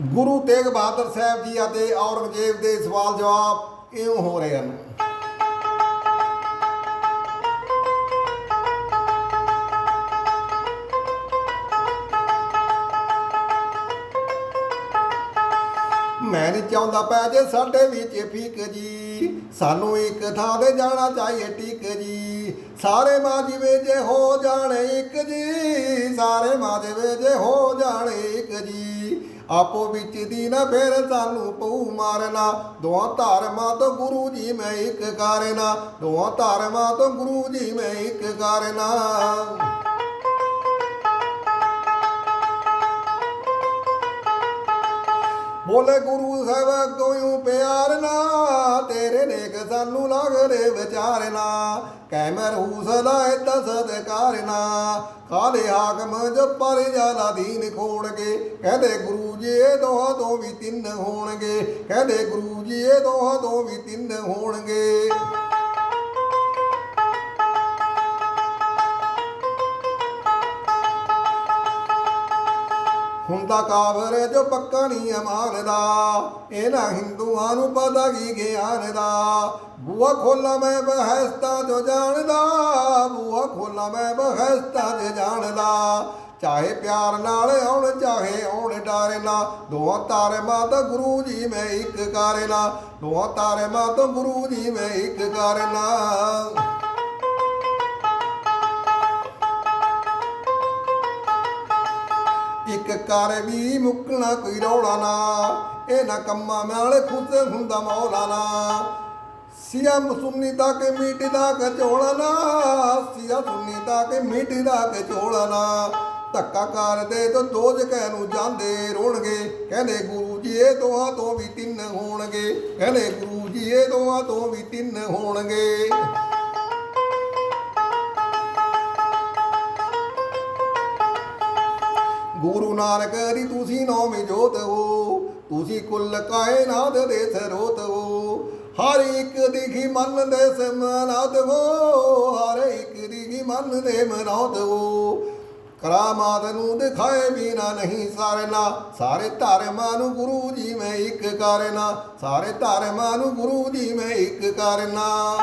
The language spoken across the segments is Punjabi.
ਗੁਰੂ ਤੇਗ ਬਹਾਦਰ ਸਾਹਿਬ ਜੀ ਅਤੇ ਔਰੰਗਜ਼ੇਬ ਦੇ ਸਵਾਲ ਜਵਾਬ ਇਉਂ ਹੋ ਰਹੇ ਹਨ। ਮੈਂ ਨਹੀਂ ਚਾਹੁੰਦਾ ਪੈ ਜੇ ਸਾਡੇ ਵਿੱਚ ਫੀਕ ਜੀ, ਸਾਨੂੰ ਇੱਕ ਥਾਂ ਤੇ ਜਾਣਾ ਚਾਹੀਏ ਟਿਕ ਜੀ। ਸਾਰੇ ਮਾਂ ਮਾਜਵੇ ਜੇ ਹੋ ਜਾਣੇ ਇੱਕ ਜੀ, ਸਾਰੇ ਮਾਂ ਮਾਜਵੇ ਜੇ ਹੋ ਜਾਣੇ ਇੱਕ ਜੀ। ਆਪੋ ਵਿੱਚ ਦੀ ਨਾ ਫਿਰ ਸਾਨੂੰ ਪਊ ਮਾਰਨਾ। ਦੋਹਾਂ ਧਰਮਾਂ ਤੋਂ ਗੁਰੂ ਜੀ ਮੈਂ ਇੱਕ ਕਰਨਾ। ਦੋਹਾਂ ਧਰਮਾਂ ਤੋਂ ਗੁਰੂ ਜੀ ਮੈਂ ਇੱਕ ਕਰਨਾ। ਬੋਲੇ ਗੁਰੂ ਸਾਹਿਬ ਕੋਇਉ ਪਿਆਰ ਨਾ, ਤੇਰੇ ਨੇਕ ਸਾਨੂੰ ਲੱਗਦੇ ਵਿਚਾਰ ਨਾ। ਕੈਮਰ ਹੂਸਲਾ ਦਸਦ ਕਰਨਾ ਕਾਲੇ ਹਾਕਮ ਜੋ ਜਾਲਾ ਦੀਨ ਖੋਣਗੇ। ਕਹਦੇ ਗੁਰੂ ਜੀ, ਇਹ ਦੋਹਾਂ ਤੋਂ ਵੀ ਤਿੰਨ ਹੋਣਗੇ। ਕਹਦੇ ਗੁਰੂ ਜੀ, ਇਹ ਦੋਹਾਂ ਤੋਂ ਵੀ ਤਿੰਨ ਹੋਣਗੇ। ਹੁੰਦਾ ਕਾਬਰ ਜੋ ਪੱਕਾ ਨਹੀਂ ਮੰਨਦਾ ਇਹਨਾਂ ਹਿੰਦੂਆਂ ਨੂੰ ਪਤਾ ਕੀ ਗਿਆਨ ਦਾ। ਬੂਆ ਖੋਲਾ ਮੈਂ ਬਹਿਸਤਾ ਜੋ ਜਾਣਦਾ। ਬੂਆ ਖੋਲਾ ਮੈਂ ਬਹਿਸਤਾ ਜੋ ਜਾਣਦਾ। ਚਾਹੇ ਪਿਆਰ ਨਾਲ ਆਉਣ, ਚਾਹੇ ਆਉਣ ਡਾਰੇ ਨਾ ਦੋਹਾਂ ਤਾਰੇ ਮਾਤ ਗੁਰੂ ਜੀ ਮੈਂ ਇੱਕ ਕਾਰੇ ਨਾ ਦੋਹਾਂ ਤਾਰੇ ਮਾਤ ਗੁਰੂ ਜੀ ਮੈਂ ਇੱਕ ਕਰਨਾ ਇੱਕ ਕਰ ਵੀ ਮੁੱਕਣਾ ਕੋਈ ਰੌਲਾ ਨਾ। ਇਹ ਕੰਮਾਂ ਨਾਲ ਖੁਦ ਹੁੰਦਾ ਮੌਲਾਨਾ ਸਿਆ ਸੁੰਨੀ ਤੱਕ ਮਿਟਦਾ ਕਚੋਲਨਾ ਸਿਆ ਸੁੰਨੀ ਤੱਕ ਮਿਟਦਾ ਕਚੋਲਨਾ ਧੱਕਾ ਕਰਦੇ ਤਾਂ ਦੋਜ ਕਹਿ ਨੂੰ ਜਾਂਦੇ ਰੋਣਗੇ। ਕਹਿੰਦੇ ਗੁਰੂ ਜੀ, ਇਹ ਦੋਹਾਂ ਤੋਂ ਵੀ ਤਿੰਨ ਹੋਣਗੇ। ਕਹਿੰਦੇ ਗੁਰੂ ਜੀ, ਇਹ ਦੋਹਾਂ ਤੋਂ ਵੀ ਤਿੰਨ ਹੋਣਗੇ। ਨਾਨਕ ਦੀ ਤੁਸੀਂ ਨੌਵੇਂ ਜੋਤ ਹੋ, ਤੁਸੀਂ ਕੁੱਲ ਕਾਇਨਾਤ ਦੇ ਸਰੋਤ ਹੋ। ਹਰ ਇੱਕ ਦੀ ਮਨ ਦੇ ਸਮਨਾਤ ਹੋ, ਹਰ ਇੱਕ ਦਿਖੀ ਮਨ ਦੇ ਮਨੌਤ ਹੋ। ਕਰਾਮਾਤ ਨੂੰ ਦਿਖਾਏ ਬਿਨਾ ਨਹੀਂ ਸਰਨਾ, ਸਾਰੇ ਧਰਮਾਂ ਨੂੰ ਗੁਰੂ ਜੀ ਮੈਂ ਇੱਕ ਕਰਨਾ, ਸਾਰੇ ਧਰਮਾਂ ਨੂੰ ਗੁਰੂ ਜੀ ਮੈਂ ਇੱਕ ਕਰਨਾ।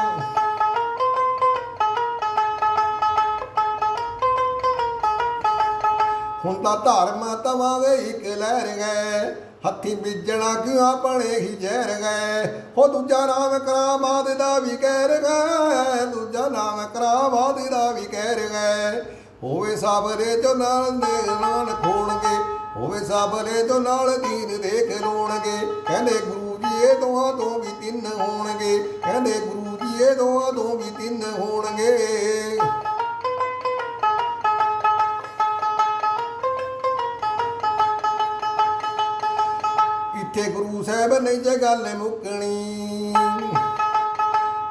ਹੁਣ ਤਾਂ ਧਰਮ ਤਵਾਵੇ ਇੱਕ ਲਹਿਰ ਗਏ। ਹੱਥੀ ਬੀਜਣਾ ਕਿਉਂ ਆਪਣੇ ਹੀ ਜ਼ਹਿਰ ਗਏ? ਹੋ ਦੂਜਾ ਨਾਮ ਕਰਾਮਾਤ ਦਾ ਵੀ ਕਹਿਰ ਗਏ। ਦੂਜਾ ਨਾਮ ਕਰਾਮਾਤ ਦਾ ਵੀ ਕਹਿਰ ਗਏ। ਹੋਵੇ ਸਾਬਰੇ ਜੋ ਨਾਲ ਦੇ ਨਾਲ ਖੋਣਗੇ ਹੋਵੇ ਸਾਬਰੇ ਜੋ ਨਾਲ ਦੀਨ ਦੇਖ ਰੋਣਗੇ ਕਹਿੰਦੇ ਗੁਰੂ ਜੀ, ਇਹ ਦੋਹਾਂ ਤੋਂ ਵੀ ਤਿੰਨ ਹੋਣਗੇ। ਕਹਿੰਦੇ ਗੁਰੂ ਜੀ, ਇਹ ਦੋਹਾਂ ਤੋਂ ਵੀ ਤਿੰਨ ਹੋਣਗੇ। ਇੱਥੇ ਗੁਰੂ ਸਾਹਿਬ ਨਹੀਂ ਜੇ ਗੱਲ ਮੁੱਕਣੀ।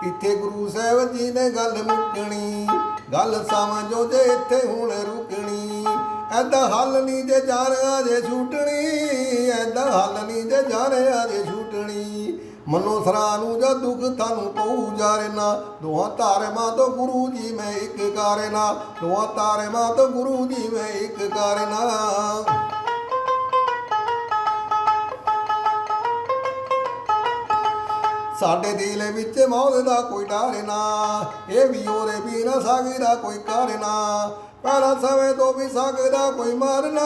ਇੱਥੇ ਗੁਰੂ ਸਾਹਿਬ ਜੀ ਨੇ ਗੱਲ ਮੁੱਕਣੀ। ਗੱਲ ਸਮਝੋ ਜੇ ਇੱਥੇ ਹੁਣ ਰੁਕਣੀ। ਐਦਾਂ ਹੱਲ ਨਹੀਂ ਜੇ ਜਾਣਿਆ ਜੇ ਛੂਟਣੀ। ਐਦਾਂ ਹੱਲ ਨਹੀਂ ਜੇ ਜਾਣਿਆ ਜੇ ਛੂਟਣੀ। ਮਨੋ ਸਰਾ ਨੂੰ ਜਦ ਦੁੱਖ ਤੁਹਾਨੂੰ ਪਊ ਜਾਰਨਾ ਦੋਹਾਂ ਧਾਰਮਾਂ ਤੋਂ ਗੁਰੂ ਜੀ ਮੈਂ ਇੱਕ ਕਰਨਾ। ਦੋਹਾਂ ਧਾਰਮਾਂ ਤੋਂ ਗੁਰੂ ਜੀ ਮੈਂ ਇੱਕ ਕਰਨਾ। ਸਾਡੇ ਦਿਲ ਵਿੱਚ ਮੌਤ ਦਾ ਕੋਈ ਡਰ ਨਾ, ਇਹ ਵੀ ਉਹਦੇ ਵੀ ਸਕਦਾ ਕੋਈ ਕਰਨਾ ਪੈਰਾ ਸਮੇਂ ਤੋਂ ਵੀ ਸਕਦਾ ਕੋਈ ਮਾਰਨਾ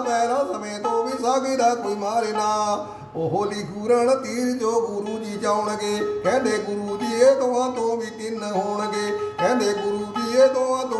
ਪਹਿਲਾ ਸਮੇਂ ਤੋਂ ਵੀ ਸਕਦਾ ਕੋਈ ਮਾਰਨਾ। ਉਹ ਲਿਖੂਰਣ ਤੀਰ ਜੋ ਗੁਰੂ ਜੀ ਚਾਉਣਗੇ, ਕਹਿੰਦੇ ਗੁਰੂ ਜੀ ਇਹ ਦੋਹਾਂ ਤੋਂ ਵੀ ਤਿੰਨ ਹੋਣਗੇ। ਕਹਿੰਦੇ ਗੁਰੂ ਜੀ ਇਹ ਦੋਹਾਂ ਤੋਂ